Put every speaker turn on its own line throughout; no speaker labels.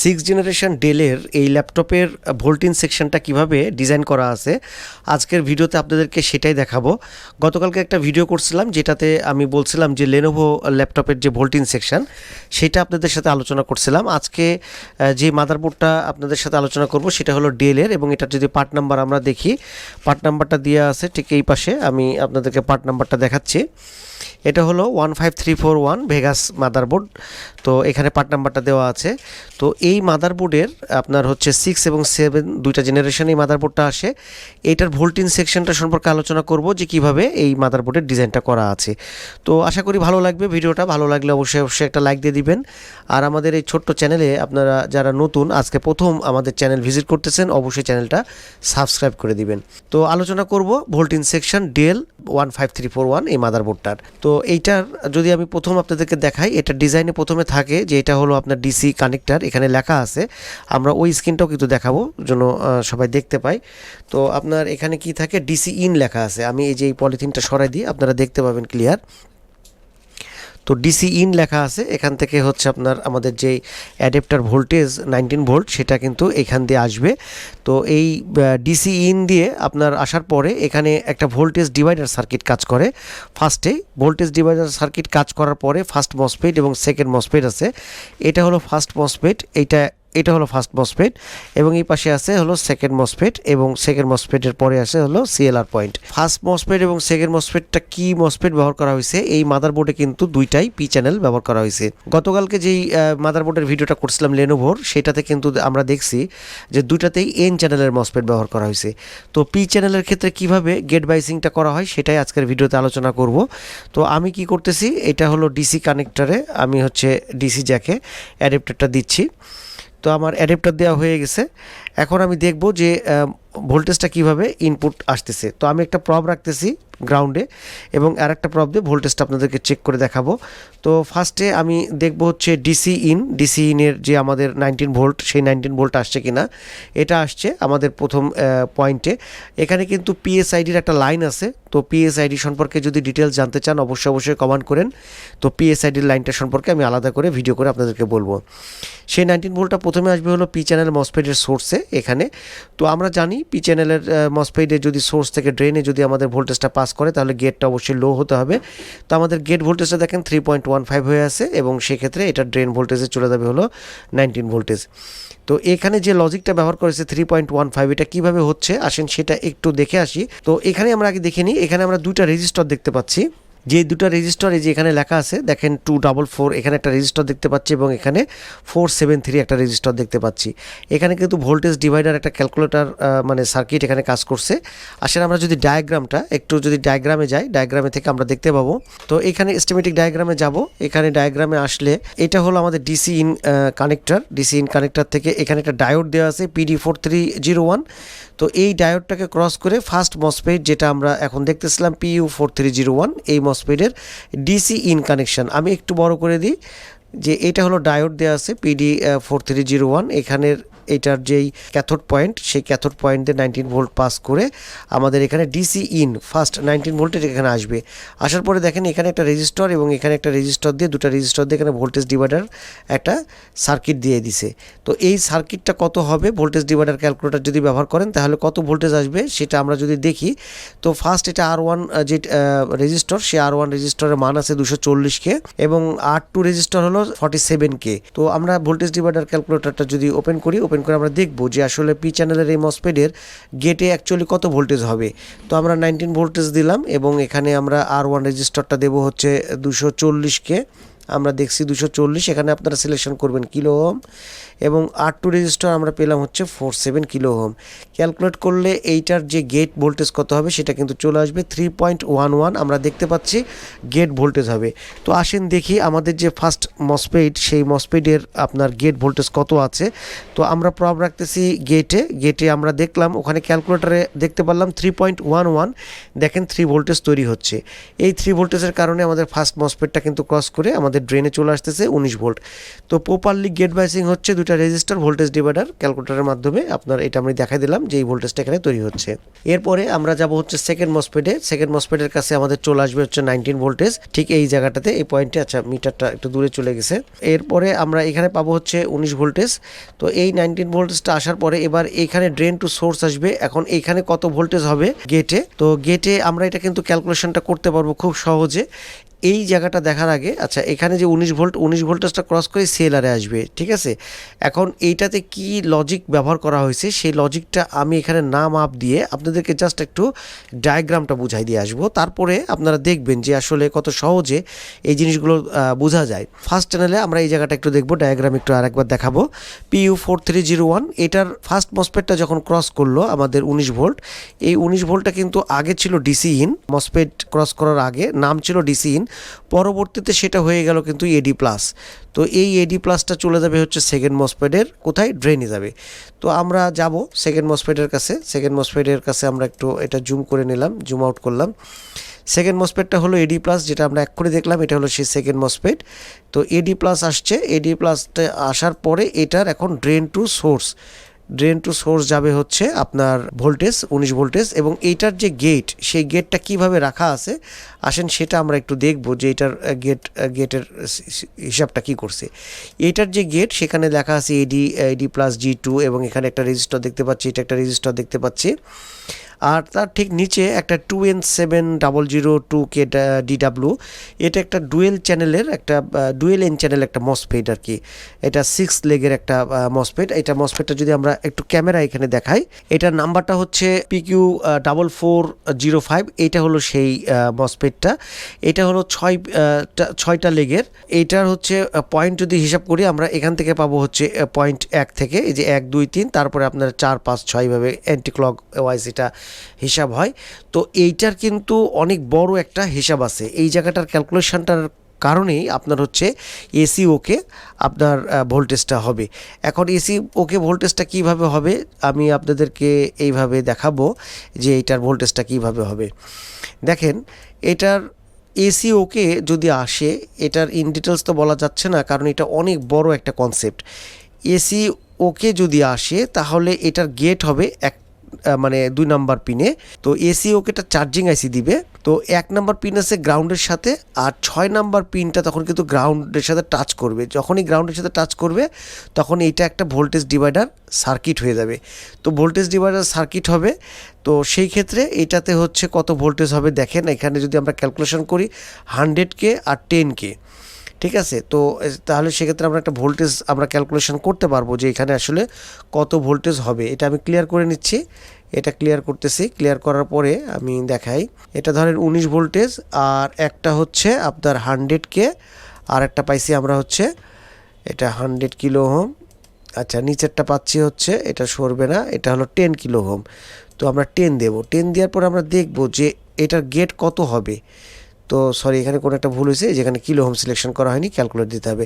Six generation ডেলের এই ল্যাপটপের ভোল্টিন সেকশনটা কীভাবে ডিজাইন করা আছে, আজকের ভিডিওতে আপনাদেরকে সেটাই দেখাবো। গতকালকে একটা ভিডিও করছিলাম যেটাতে আমি বলছিলাম যে লেনোভো ল্যাপটপের যে ভোল্টিন সেকশন, সেটা আপনাদের সাথে আলোচনা করছিলাম। আজকে যে মাদারবোর্ডটা আপনাদের সাথে আলোচনা করব সেটা হলো ডেলের এবং এটার যদি পার্ট নাম্বার আমরা দেখি, পার্ট নাম্বারটা দেওয়া আছে ঠিক এই পাশে, আমি আপনাদেরকে পার্ট নাম্বারটা দেখাচ্ছি। এটা হলো one five three four one Vegas motherboard তো এখানে পার্ট নাম্বারটা দেওয়া আছে। তো এই মাদারবোর্ডের আপনার হচ্ছে সিক্স এবং সেভেন দুইটা জেনারেশন এই মাদারবোর্ডটা আসে। এইটার ভোল্টিন সেকশনটা সম্পর্কে আলোচনা করব যে কীভাবে এই মাদারবোর্ডের ডিজাইনটা করা আছে। তো আশা করি ভালো লাগবে ভিডিওটা। ভালো লাগলে অবশ্যই অবশ্যই একটা লাইক দিয়ে দিবেন। আর আমাদের এই ছোট্ট চ্যানেলে আপনারা যারা নতুন, আজকে প্রথম আমাদের চ্যানেল ভিজিট করতেছেন, অবশ্যই চ্যানেলটা সাবস্ক্রাইব করে দিবেন। তো আলোচনা করব ভোল্টিন section Dell one five three four one এই মাদারবোর্ডটার তো এইটার, যদি আমি প্রথম আপনাদেরকে দেখাই, এটা ডিজাইনে প্রথমে থাকে যে এটা হলো আপনার ডিসি কানেক্টার, এখানে লেখা আছে। আমরা ওই স্ক্রিনটাও কিন্তু দেখাবো, যেন সবাই দেখতে পাই তো আপনার এখানে কি থাকে? ডিসি ইন লেখা আছে। আমি এই যে এই পলিথিনটা সরাই দিই, আপনারা দেখতে পাবেন ক্লিয়ার। তো ডিসি ইন লেখা আছে, এখান থেকে হচ্ছে আপনার আমাদের যে অ্যাডেপ্টার ভোল্টেজ নাইনটিন ভোল্ট সেটা কিন্তু এখান দিয়ে আসবে। তো এই ডিসি ইন দিয়ে আপনার আসার পরে এখানে একটা ভোল্টেজ ডিভাইডার সার্কিট কাজ করে ফার্স্টে ভোল্টেজ ডিভাইডার সার্কিট কাজ করার পরে ফার্স্ট মসপেড এবং সেকেন্ড মসফেট আছে। এটা হলো ফার্স্ট মসফেট এইটা এটা হলো ফার্স্ট মসফেট এবং এই পাশে আছে হলো সেকেন্ড মসফেট এবং সেকেন্ড মসফেটের পরে আছে হলো সিএলআর পয়েন্ট ফার্স্ট মসফেট এবং সেকেন্ড মসফেটটা কি মসফেট ব্যবহার করা হয়েছে? এই মাদারবোর্ডে কিন্তু দুইটাই পি চ্যানেল ব্যবহার করা হয়েছে। গতকালকে যেই মাদারবোর্ডের ভিডিওটা করছিলাম লেনোভোর সেটাতে কিন্তু আমরা দেখছি যে দুইটাতেই এন চ্যানেলের মসফেট ব্যবহার করা হয়েছে। তো পি চ্যানেলের ক্ষেত্রে কীভাবে গেট বাইসিংটা করা হয় সেটাই আজকের ভিডিওতে আলোচনা করব। তো আমি কি করতেছি, এটা হলো ডিসি কানেক্টরে আমি হচ্ছে ডিসি জ্যাকে অ্যাডাপ্টারটা দিচ্ছি। তো আমার অ্যাডাপ্টার দেওয়া হয়ে গেছে। এখন আমি দেখব যে ভোল্টেজটা কীভাবে ইনপুট আসতেছে? তো আমি একটা প্রব রাখতেছি গ্রাউন্ডে এবং আর একটা প্রব দিয়ে ভোল্টেজটা আপনাদেরকে চেক করে দেখাবো। তো ফার্স্টে আমি দেখব হচ্ছে ডিসি ইন ডিসি ইনের যে আমাদের নাইনটিন ভোল্ট সেই নাইনটিন ভোল্ট আসছে কিনা। এটা আসছে আমাদের প্রথম পয়েন্টে এখানে কিন্তু পিএসআইডির একটা লাইন আছে। তো পিএসআইডি সম্পর্কে যদি ডিটেলস জানতে চান, অবশ্যই অবশ্যই কমেন্ট করেন। তো পিএসআইডির লাইনটা সম্পর্কে আমি আলাদা করে ভিডিও করে আপনাদেরকে বলব। সেই নাইনটিন ভোল্টটা প্রথমে আসবে হলো পি চ্যানেল মসপেডের সোর্সে এখানে। তো আমরা জানি পি চ্যানেলের মসপেডে যদি সোর্স থেকে ড্রেনে যদি আমাদের ভোল্টেজটা পাস করে, তাহলে গেটটা অবশ্যই লো হতে হবে। তো আমাদের গেট ভোল্টেজটা দেখেন থ্রি পয়েন্ট ওয়ান ফাইভ হয়ে আছে এবং সেক্ষেত্রে এটা ড্রেন ভোল্টেজে চলে যাবে হলো নাইনটিন ভোল্টেজ তো এখানে যে লজিকটা ব্যবহার করেছে থ্রি পয়েন্ট ওয়ান ফাইভ এটা কীভাবে হচ্ছে? আসেন সেটা একটু দেখে আসি। তো এখানে আমরা আগে দেখে নিই। এখানে আমরা দুইটা রেজিস্টার দেখতে পাচ্ছি। যে দুটো রেজিস্টার এই যে এখানে লেখা আছে, দেখেন টু ডাবল ফোর এখানে একটা রেজিস্টার দেখতে পাচ্ছি এবং এখানে ফোর সেভেন থ্রি একটা রেজিস্টার দেখতে পাচ্ছি। এখানে কিন্তু ভোল্টেজ ডিভাইডার একটা ক্যালকুলেটর মানে সার্কিট এখানে কাজ করছে। আসলে আমরা যদি ডায়াগ্রামটা একটু যদি ডায়াগ্রামে যাই ডায়াগ্রামে থেকে আমরা দেখতে পাবো। তো এখানে এস্টিমেটিক ডায়াগ্রামে যাব। এখানে ডায়াগ্রামে আসলে এটা হলো আমাদের DC in connector DC in connector থেকে এখানে একটা ডায়োড দেওয়া আছে PD four three zero one তো এই ডায়োডটাকে ক্রস করে ফার্স্ট মসপেট যেটা আমরা এখন দেখতেছিলাম PU four three zero one এই মসপেটের ডিসি ইন কানেকশন আমি একটু বড় করে দিই যে এটা হলো ডায়োড দেওয়া আছে PD four three zero one এখানের এটার যেই ক্যাথোড পয়েন্ট সেই ক্যাথোড পয়েন্ট দিয়ে নাইনটিন ভোল্ট পাস করে আমাদের এখানে ডিসি ইন ফার্স্ট নাইনটিন ভোল্টের এখানে আসবে। আসার পরে দেখেন এখানে একটা রেজিস্টার এবং এখানে একটা রেজিস্টার দিয়ে দুটো রেজিস্টার দিয়ে এখানে ভোল্টেজ ডিভাইডার একটা সার্কিট দিয়ে দিছে। তো এই সার্কিটটা কত হবে? ভোল্টেজ ডিভাইডার ক্যালকুলেটর যদি ব্যবহার করেন, তাহলে কত ভোল্টেজ আসবে? সেটা আমরা যদি দেখি, তো ফার্স্ট এটা আর ওয়ান যে রেজিস্টার সে আর ওয়ান রেজিস্টারের মান আছে দুশো চল্লিশ কে এবং আর টু রেজিস্টার হলো ফর্টি সেভেন কে। তো আমরা ভোল্টেজ ডিভাইডার ক্যালকুলেটরটা যদি ওপেন করি ওপেন করে আমরা দেখব যে আসলে পি চ্যানেলের এই মসপেডের গেটে অ্যাকচুয়ালি কত ভোল্টেজ হবে। তো আমরা নাইনটিন ভোল্টেজ দিলাম এবং এখানে আমরা আর ওয়ান রেজিস্টারটা দেবো হচ্ছে দুশো চল্লিশকে আমরা দেখছি দুশো চল্লিশ, এখানে আপনারা সিলেকশন করবেন কিলো এবং আর টু রেজিস্টার আমরা পেলাম হচ্ছে four seven kilo ohm calculate করলে এইটার যে গেট ভোল্টেজ কত হবে সেটা কিন্তু চলে আসবে থ্রি পয়েন্ট ওয়ান ওয়ান আমরা দেখতে পাচ্ছি গেট ভোল্টেজ হবে। তো আসেন দেখি আমাদের যে ফার্স্ট মসপেড সেই মসপেডের আপনার গেট ভোল্টেজ কত আছে। তো আমরা প্রব রাখতেছি গেটে গেটে আমরা দেখলাম, ওখানে ক্যালকুলেটারে দেখতে পারলাম থ্রি পয়েন্ট ওয়ান ওয়ান দেখেন থ্রি ভোল্টেজ তৈরি হচ্ছে। এই থ্রি ভোল্টেজের কারণে আমাদের ফার্স্ট মসপেডটা কিন্তু ক্রস করে আমাদের ড্রেনে চলে আসতেছে উনিশ ভোল্ট তো প্রপারলি গেট বাইসিং হচ্ছে দুটা রেজিস্টার ভোল্টেজ ডিভাইডার ক্যালকুলেটারের মাধ্যমে আপনার এটা আমি দেখাই দিলাম যে এই ভোল্টেজটা এখানে তৈরি হচ্ছে। এরপরে আমরা যাব হচ্ছে সেকেন্ড মসপেডে সেকেন্ড মসপেডের কাছে আমাদের চলে আসবে হচ্ছে নাইনটিন ভোল্টেজ ঠিক এই জায়গাটাতে, এই পয়েন্টে আচ্ছা মিটারটা একটু দূরে চলে গেছে। এরপরে আমরা এখানে পাবো হচ্ছে উনিশ ভোল্টেজ তো এই নাইনটিন ভোল্টেজটা আসার পরে এবার এখানে ড্রেন টু সোর্স আসবে। এখন এখানে কত ভোল্টেজ হবে? গেটে তো গেটে আমরা এটা কিন্তু ক্যালকুলেশনটা করতে পারব খুব সহজে। এই জায়গাটা দেখার আগে আচ্ছা এখানে যে উনিশ ভোল্ট, উনিশ ভোল্টেজটা ক্রস করে সেলারে আসবে, ঠিক আছে? এখন এইটাতে কি লজিক ব্যবহার করা হয়েছে? সেই লজিকটা আমি এখানে না মাপ দিয়ে আপনাদেরকে জাস্ট একটু ডায়াগ্রামটা বুঝাই দিয়ে আসব। তারপরে আপনারা দেখবেন যে আসলে কত সহজে এই জিনিসগুলো বোঝা যায়। ফার্স্ট চ্যানেলে আমরা এই জায়গাটা একটু দেখব ডায়াগ্রাম একটু আরেকবার দেখাবো। PU four three zero one এটার ফার্স্ট মসপেটটা যখন ক্রস করল আমাদের উনিশ ভোল্ট, এই উনিশ ভোল্টটা কিন্তু আগে ছিল ডিসি ইন মসপেট ক্রস করার আগে, নাম ছিল ডিসি ইন পরবর্তীতে সেটা হয়ে গেল কিন্তু এডি প্লাস তো এই এডি প্লাসটা চলে যাবে হচ্ছে সেকেন্ড মসপেডের কোথায়? ড্রেনে যাবে। তো আমরা যাব সেকেন্ড মসপেডের কাছে। সেকেন্ড মসপেডের কাছে আমরা একটু এটা জুম করে নিলাম জুম আউট করলাম। সেকেন্ড মসপেটটা হলো এডি প্লাস যেটা আমরা এক করে দেখলাম, এটা হলো সেই সেকেন্ড মসপেট তো এডি প্লাস আসছে। এডি প্লাসটা আসার পরে এটার এখন drain to source drain to source যাবে হচ্ছে আপনার ভোল্টেজ উনিশ ভোল্টেজ এবং এইটার যে গেট সেই গেটটা কীভাবে রাখা আছে? আসেন সেটা আমরা একটু দেখব যে এটার গেট গেটের হিসাবটা কি করছে। এটার যে গেট সেখানে লেখা আছে এডি এডি প্লাস জি টু এবং এখানে একটা রেজিস্টার দেখতে পাচ্ছি, এটা একটা রেজিস্টার দেখতে পাচ্ছি। আর তার ঠিক নিচে একটা two N seven double zero two K DW এটা একটা ডুয়েল চ্যানেলের একটা ডুয়েল এন চ্যানেল একটা মসফেট আর কি। এটা সিক্স লেগের একটা মসফেট এটা মসফেটটা যদি আমরা একটু ক্যামেরা এখানে দেখাই, এটার নাম্বারটা হচ্ছে PQ double four zero five এটা হলো সেই মসফেটটা এটা হলো ছয় ছয়টা লেগের এইটার হচ্ছে পয়েন্ট যদি হিসাব করি, আমরা এখান থেকে পাবো হচ্ছে পয়েন্ট এক থেকে, এই যে এক, দুই, তিন, তারপরে আপনার চার, পাঁচ, ছয় ভাবে অ্যান্টি ক্লক ওয়াইজ এটা হিসাব হয়। তো এইটার কিন্তু অনেক বড় একটা হিসাব আছে। এই জায়গাটার ক্যালকুলেশনটার কারণেই আপনার হচ্ছে এসি ওকে আপনার ভোল্টেজটা হবে। এখন এসি ওকে ভোল্টেজটা কীভাবে হবে? আমি আপনাদেরকে এইভাবে দেখাবো যে এইটার ভোল্টেজটা কীভাবে হবে। দেখেন, এটার এসি ওকে যদি আসে, এটার ইন ডিটেলস তো বলা যাচ্ছে না, কারণ এটা অনেক বড় একটা কনসেপ্ট এসি ওকে যদি আসে, তাহলে এটার গেট হবে এক মানে দুই নাম্বার পিনে। তো এসি ওকেটা চার্জিং আইসি দিবে। তো এক নাম্বার পিন আছে গ্রাউন্ডের সাথে, আর ছয় নাম্বার পিনটা তখন কিন্তু গ্রাউন্ডের সাথে টাচ করবে। যখনই গ্রাউন্ডের সাথে টাচ করবে, তখন এইটা একটা ভোল্টেজ ডিভাইডার সার্কিট হয়ে যাবে। তো ভোল্টেজ ডিভাইডার সার্কিট হবে। তো সেই ক্ষেত্রে এটাতে হচ্ছে কত ভোল্টেজ হবে দেখেন। এখানে যদি আমরা ক্যালকুলেশন করি হান্ড্রেড কে আর টেন কে ঠিক আছে? তো তাহলে সেক্ষেত্রে আমরা একটা ভোল্টেজ আমরা ক্যালকুলেশন করতে পারব যে এখানে আসলে কত ভোল্টেজ হবে। এটা আমি ক্লিয়ার করে নিচ্ছি। এটা ক্লিয়ার করতেছি। ক্লিয়ার করার পরে আমি দেখাই। এটা ধরেন উনিশ ভোল্টেজ আর একটা হচ্ছে আপনার হান্ড্রেড কে আর একটা পাইছি আমরা হচ্ছে, এটা হান্ড্রেড কিলো হোম আচ্ছা নিচেরটা পাচ্ছি হচ্ছে, এটা সরবে না, এটা হলো টেন কিলো হোম তো আমরা টেন দেবো। টেন দেওয়ার পর আমরা দেখব যে এটার গেট কত হবে। তো সরি এখানে কোনো একটা ভুল হয়েছে, যেখানে কিলো হোম সিলেকশন করা হয়নি ক্যালকুলেট দিতে হবে।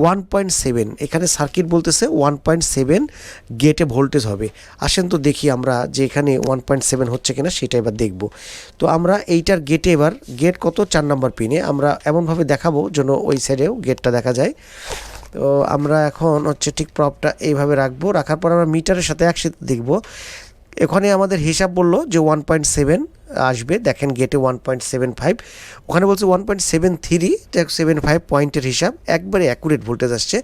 ওয়ান পয়েন্ট সেভেন এখানে সার্কিট বলতেছে ওয়ান পয়েন্ট সেভেন গেটে ভোল্টেজ হবে। আসেন তো দেখি আমরা যে এখানে ওয়ান পয়েন্ট সেভেন হচ্ছে কিনা, সেটা এবার দেখব। তো আমরা এইটার গেটে এবার গেট কত? চার নাম্বার পিনে আমরা এমনভাবে দেখাবো যেন ওই সাইডেও গেটটা দেখা যায়। তো আমরা এখন হচ্ছে ঠিক প্রপটা এইভাবে রাখব। রাখার পর আমরা মিটারের সাথে একসাথে দেখব। এখানে আমাদের হিসাব বলল যে ওয়ান পয়েন্ট সেভেন আসবে। দেখেন গেটে ওয়ান পয়েন্ট সেভেন ফাইভ ওখানে বলছে one point seven three seven five পয়েন্টের হিসাব, একবারে অ্যাকুরেট ভোল্টেজ আসছে।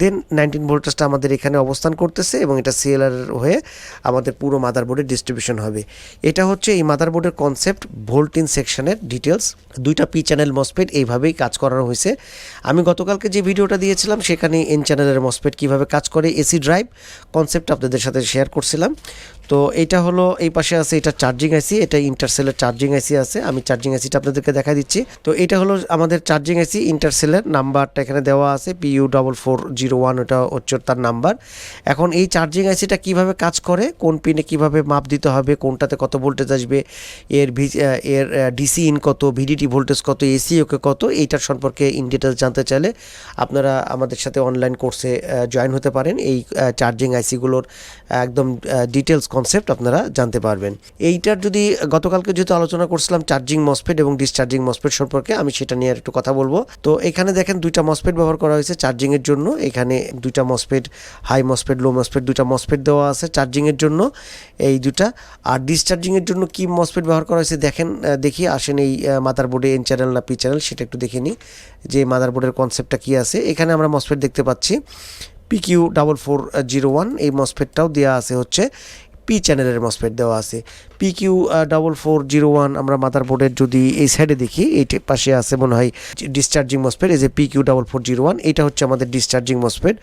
দেন নাইনটিন ভোল্টেজটা আমাদের এখানে অবস্থান করতেছে এবং এটা সিএলআর হয়ে আমাদের পুরো মাদারবোর্ডে ডিস্ট্রিবিউশন হবে। এটা হচ্ছে এই মাদারবোর্ডের কনসেপ্ট ভোল্টিন সেকশনের ডিটেলস দুইটা পি চ্যানেল মসপেট এইভাবেই কাজ করানো হয়েছে। আমি গতকালকে যে ভিডিওটা দিয়েছিলাম, সেখানে এন চ্যানেলের মসপেট কীভাবে কাজ করে এসি ড্রাইভ কনসেপ্ট আপনাদের সাথে শেয়ার করছিলাম। তো এটা হলো, এই পাশে আছে, এটা চার্জিং আইসি এটা ইন্টারসেলের চার্জিং আইসি আছে, আমি চার্জিং আইসিটা আপনাদেরকে দেখা দিচ্ছি। তো এটা হলো আমাদের চার্জিং আইসি ইন্টারসেলের নাম্বারটা এখানে দেওয়া আছে PU double four zero one ওটা হচ্ছে তার নাম্বার। এখন এই চার্জিং আইসিটা কীভাবে কাজ করে, কোন পিনে কীভাবে মাপ দিতে হবে, কোনটাতে কত ভোল্টেজ আসবে, এর এর ডিসি ইন কত ভিডিটি ভোল্টেজ কত এসি ওকে কত, এইটার সম্পর্কে ইন ডিটেলস জানতে চাইলে আপনারা আমাদের সাথে অনলাইন কোর্সে জয়েন হতে পারেন। এই চার্জিং আইসিগুলোর একদম ডিটেলস কনসেপ্ট আপনারা জানতে পারবেন। এইটার যদি গতকালকে যেহেতু আলোচনা করছিলাম চার্জিং মসফেট এবং ডিসচার্জিং মসফেট সম্পর্কে, আমি সেটা নিয়ে একটু কথা বলব। তো এখানে দেখেন দুইটা মসফেট ব্যবহার করা হয়েছে চার্জিংয়ের জন্য। এখানে দুইটা MOSFET high MOSFET low MOSFET দুইটা মসফেট দেওয়া আছে চার্জিংয়ের জন্য, এই দুটা আর ডিসচার্জিংয়ের জন্য কি মসফেট ব্যবহার করা হয়েছে দেখেন দেখি আসেন এই মাদারবোর্ডে এন চ্যানেল না পি চ্যানেল সেটা একটু দেখে নিই যে মাদারবোর্ডের কনসেপ্টটা কি আছে। এখানে আমরা মসফেট দেখতে পাচ্ছি PQ double four zero one এই মসফেটটাও দেওয়া আছে হচ্ছে পি চ্যানেলের মসফেট দেওয়া আছে। PQ double four zero one আমরা মাদারবোর্ডের যদি এই সাইডে দেখি, এই পাশে আছে মনে হয় ডিসচার্জিং মসফেট এই যে PQ double four zero one এটা হচ্ছে আমাদের ডিসচার্জিং মসফেট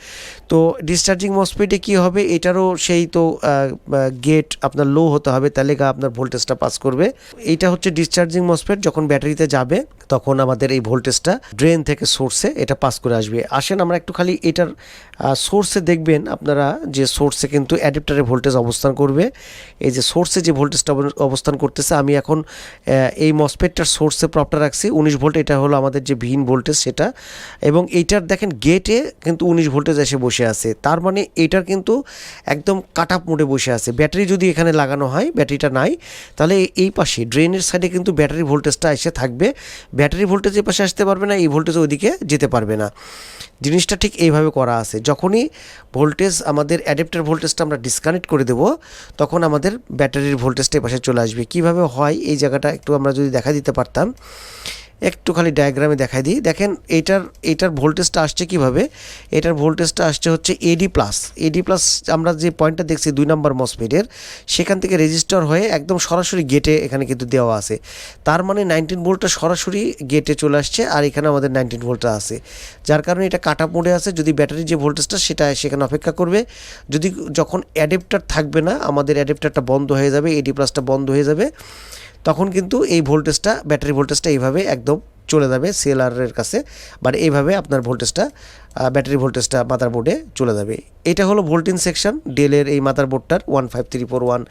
তো ডিসচার্জিং মসফেটে কি হবে? এটারও সেই তো গেট আপনার লো হতে হবে তাহলে গা আপনার ভোল্টেজটা পাস করবে। এইটা হচ্ছে ডিসচার্জিং মসফেট যখন ব্যাটারিতে যাবে, তখন আমাদের এই ভোল্টেজটা ড্রেন থেকে সোর্সে এটা পাস করে আসবে। আসেন আমরা একটু খালি এটার সোর্সে দেখবেন আপনারা যে সোর্সে কিন্তু অ্যাডাপ্টারে ভোল্টেজ অবস্থান করবে। এই যে সোর্সে যে ভোল্টেজটা অব- অবস্থান করতেছে। আমি এখন এই মসপেটটার সোর্সে প্রপটা রাখছি। উনিশ ভোল্ট, এটা হলো আমাদের যে ভিন ভোল্টেজ সেটা। এবং এইটার দেখেন গেটে কিন্তু উনিশ ভোল্টেজ এসে বসে আছে। তার মানে এটার কিন্তু একদম কাট আপ মোডে বসে আছে। ব্যাটারি যদি এখানে লাগানো হয়, ব্যাটারিটা নাই, তাহলে এই পাশে ড্রেনের সাইডে কিন্তু ব্যাটারি ভোল্টেজটা এসে থাকবে। ব্যাটারি ভোল্টেজ এই পাশে আসতে পারবে না, এই ভোল্টেজ ওইদিকে যেতে পারবে না। জিনিসটা ঠিক এইভাবে করা আছে। যখনই ভোল্টেজ আমাদের অ্যাডাপ্টার ভোল্টেজটা আমরা ডিসকানেক্ট করে দেব, তখন আমাদের ব্যাটারির ভোল্টেজটা এই পাশে চলে আসবে। কীভাবে হয় এই জায়গাটা একটু আমরা যদি দেখা দিতে পারতাম। একটু খালি ডায়াগ্রামে দেখাই দিই। দেখেন এটার এটার ভোল্টেজটা আসছে কীভাবে? এটার ভোল্টেজটা আসছে হচ্ছে এডি প্লাস এডি প্লাস আমরা যে পয়েন্টটা দেখছি দুই নম্বর মসফেটের, সেখান থেকে রেজিস্টার হয়ে একদম সরাসরি গেটে এখানে কিন্তু দেওয়া আছে। তার মানে নাইনটিন ভোল্টটা সরাসরি গেটে চলে আসছে আর এখানে আমাদের নাইনটিন ভোল্টটা আছে। যার কারণে এটা কাট মোডে আছে। যদি ব্যাটারির যে ভোল্টেজটা সেটা সেখানে অপেক্ষা করবে। যদি যখন অ্যাডেপ্টার থাকবে না, আমাদের অ্যাডেপ্টারটা বন্ধ হয়ে যাবে এডি প্লাসটা বন্ধ হয়ে যাবে। তখন কিন্তু এই ভোল্টেজটা, ব্যাটারি ভোল্টেজটা এইভাবে একদম চলে যাবে সিএলআরের কাছে। বাট এইভাবে আপনার ভোল্টেজটা ব্যাটারি ভোল্টেজটা মাদারবোর্ডে চলে যাবে। এটা হলো ভোল্টিন সেকশন ডেলের এই মাদারবোর্ডটার one five three four one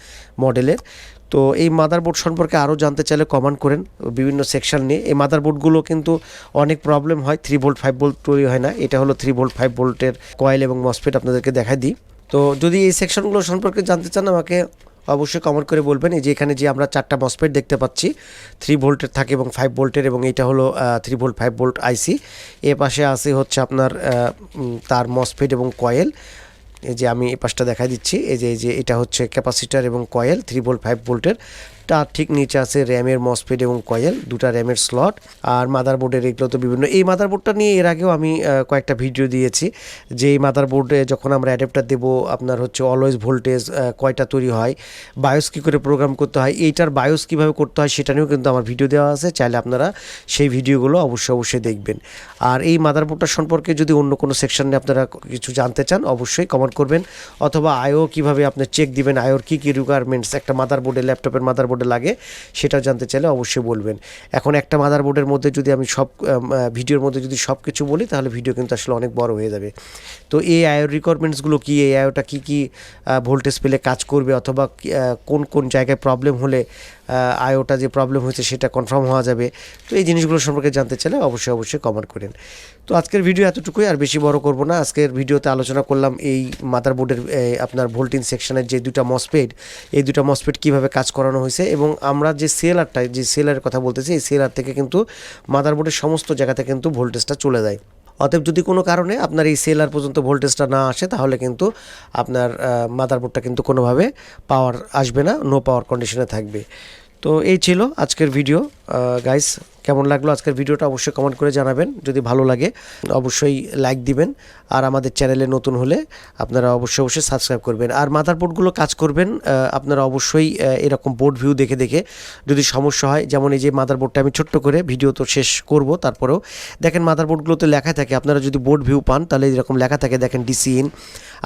মডেলের। তো এই মাদারবোর্ড সম্পর্কে আরও জানতে চাইলে কমান্ড করেন বিভিন্ন সেকশন নিয়ে। এই মাদারবোর্ডগুলো কিন্তু অনেক প্রবলেম হয় থ্রি ভোল্ট ফাইভ ভোল্ট তৈরি হয় না। এটা হলো থ্রি ভোল্ট ফাইভ ভোল্টের কয়েল এবং মসফেট আপনাদেরকে দেখাই দিই। তো যদি এই সেকশনগুলো সম্পর্কে জানতে চান আমাকে অবশ্যই কমেন্ট করে বলবেন। এই যে এখানে যে আমরা চারটা মসপেট দেখতে পাচ্ছি থ্রি ভোল্টের থাকে এবং ফাইভ ভোল্টের এবং এটা হলো three volt five volt IC এ পাশে আছে হচ্ছে আপনার তার মসপেট এবং কয়েল এই যে আমি এই পাশটা দেখা দিচ্ছি। এই যে এই যে এটা হচ্ছে ক্যাপাসিটার এবং কয়েল থ্রি ভোল্ট ফাইভ ভোল্টের তার ঠিক নিচে আছে র্যামের মসফেট এবং কয়েল, দুটা র্যামের স্লট আর মাদারবোর্ডের এগুলো তো বিভিন্ন। এই মাদারবোর্ডটা নিয়ে এর আগেও আমি কয়েকটা ভিডিও দিয়েছি যে এই মাদারবোর্ডে যখন আমরা অ্যাডাপ্টার দেবো, আপনার হচ্ছে অলওয়েজ ভোল্টেজ কয়টা তৈরি হয় বায়োস কী করে প্রোগ্রাম করতে হয়, এইটার বায়োস কীভাবে করতে হয় সেটা নিয়েও কিন্তু আমার ভিডিও দেওয়া আছে, চাইলে আপনারা সেই ভিডিওগুলো অবশ্যই অবশ্যই দেখবেন। আর এই মাদারবোর্ডটা সম্পর্কে যদি অন্য কোনো সেকশনে আপনারা কিছু জানতে চান, অবশ্যই কমেন্ট করবেন, অথবা আয়ও কীভাবে আপনি চেক দিবেন আয়োর কী কী রিকোয়ারমেন্টস একটা মাদারবোর্ডে ল্যাপটপের মাদারবোর্ডে লাগে, সেটা জানতে চাইলে অবশ্যই বলবেন। এখন একটা মাদারবোর্ডের মধ্যে যদি আমি সব ভিডিওর মধ্যে যদি সব কিছু বলি, তাহলে ভিডিও কিন্তু আসলে অনেক বড় হয়ে যাবে। তো এই আয়োর রিকোয়ারমেন্টসগুলো কী, এই আয়োটা কী কী ভোল্টেজ পেলে কাজ করবে, অথবা কোন কোন জায়গায় প্রবলেম হলে আয়োটা যে প্রবলেম হয়েছে সেটা কনফার্ম হওয়া যাবে। তো এই জিনিসগুলো সম্পর্কে জানতে চাইলে অবশ্যই অবশ্যই কমেন্ট করেন। তো আজকের ভিডিও এতটুকুই, আর বেশি বড় করব না। আজকের ভিডিওতে আলোচনা করলাম এই মাদারবোর্ডের আপনার ভোল্টিন সেকশনের যে দুটা মসপেড এই দুটা মসপেড কীভাবে কাজ করানো হয়েছে এবং আমরা যে সেলারটা যে সেলারের কথা বলতেছি, এই সেলার থেকে কিন্তু মাদারবোর্ডের সমস্ত জায়গাতে কিন্তু ভোল্টেজটা চলে যায়। অতএব যদি কোনো কারণে আপনার এই সেলার পর্যন্ত ভোল্টেজটা না আসে, তাহলে কিন্তু আপনার মাদারবোর্ডটা কিন্তু কোনোভাবে পাওয়ার আসবে না নো পাওয়ার কন্ডিশনে থাকবে। তো এই ছিল আজকের ভিডিও গাইস কেমন লাগল আজকের ভিডিওটা অবশ্যই কমেন্ট করে জানাবেন। যদি ভালো লাগে, অবশ্যই লাইক দিবেন। আর আমাদের চ্যানেলে নতুন হলে আপনারা অবশ্যই অবশ্যই সাবস্ক্রাইব করবেন। আর মাদারবোর্ডগুলো কাজ করবেন আপনারা অবশ্যই এরকম বোর্ড ভিউ দেখে দেখে যদি সমস্যা হয়, যেমন এই যে মাদারবোর্ডটা আমি ছোট্ট করে ভিডিও তো শেষ করব, তারপরেও দেখেন মাদারবোর্ডগুলোতে লেখা থাকে, আপনারা যদি বোর্ড ভিউ পান, তাহলে এরকম লেখা থাকে, দেখেন ডিসি ইন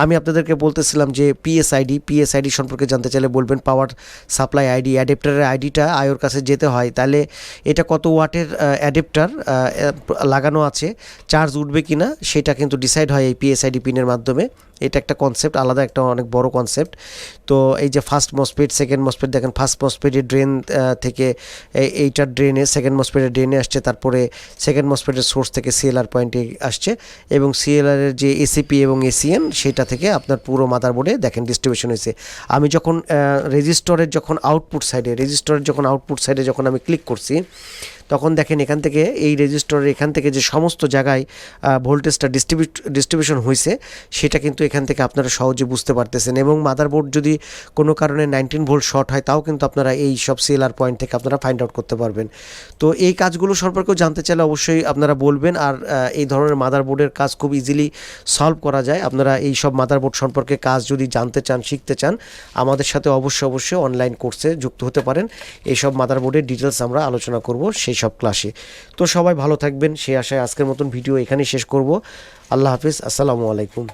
আমি আপনাদেরকে বলতেছিলাম যে পিএসআইডি পিএসআইডি সম্পর্কে জানতে চাইলে বলবেন পাওয়ার সাপ্লাই আইডি অ্যাডাপ্টারের আইডিটা আয়োর কাছে যেতে হয়, তাহলে এটা কত ওয়াটের অ্যাডেপ্টার লাগানো আছে চার্জ উঠবে কি না সেটা কিন্তু ডিসাইড হয় এই পিএসআইডি পিনের মাধ্যমে। এটা একটা কনসেপ্ট আলাদা একটা অনেক বড় কনসেপ্ট তো এই যে ফার্স্ট মসপেড সেকেন্ড মসপেড দেখেন ফার্স্ট মসপেডের ড্রেন থেকে এই- এইটার ড্রেনে সেকেন্ড মসপেডের ড্রেনে আসছে, তারপরে সেকেন্ড মসপেডের সোর্স থেকে সিএলআর পয়েন্টে আসছে। এবং সিএলআরের যে এসিপি এবং এসিএন সেটা থেকে আপনার পুরো মাদারবোর্ডে দেখেন ডিস্ট্রিবিউশন হয়েছে। আমি যখন রেজিস্টরের যখন আউটপুট সাইডে রেজিস্টরের যখন আউটপুট সাইডে যখন আমি ক্লিক করছি তখন দেখেন এখান থেকে, এই রেজিস্টরের এখান থেকে যে সমস্ত জায়গায় ভোল্টেজটা ডিস্ট্রিবিউট ডিস্ট্রিবিউশন হয়েছে সেটা কিন্তু এখান থেকে আপনারা সহজে বুঝতে পারতেছেন। এবং মাদারবোর্ড যদি কোনো কারণে নাইনটিন ভোল্ট শর্ট হয়, তাও কিন্তু আপনারা এই সব সিএলআর পয়েন্ট থেকে আপনারা ফাইন্ড আউট করতে পারবেন। তো এই কাজগুলো সম্পর্কেও জানতে চাইলে অবশ্যই আপনারা বলবেন আর এই ধরনের মাদারবোর্ডের কাজ খুব ইজিলি সলভ করা যায়। আপনারা এই সব মাদারবোর্ড সম্পর্কে কাজ যদি জানতে চান, শিখতে চান, আমাদের সাথে অবশ্যই অবশ্যই অনলাইন কোর্সে যুক্ত হতে পারেন। এই এইসব মাদারবোর্ডের ডিটেলস আমরা আলোচনা করব। সেই সব ক্লাসে তো সবাই ভালো থাকবেন, সেই আশায় আজকের মতন ভিডিও এখানে শেষ করব। আল্লাহ হাফিজ, আসসালামু আলাইকুম।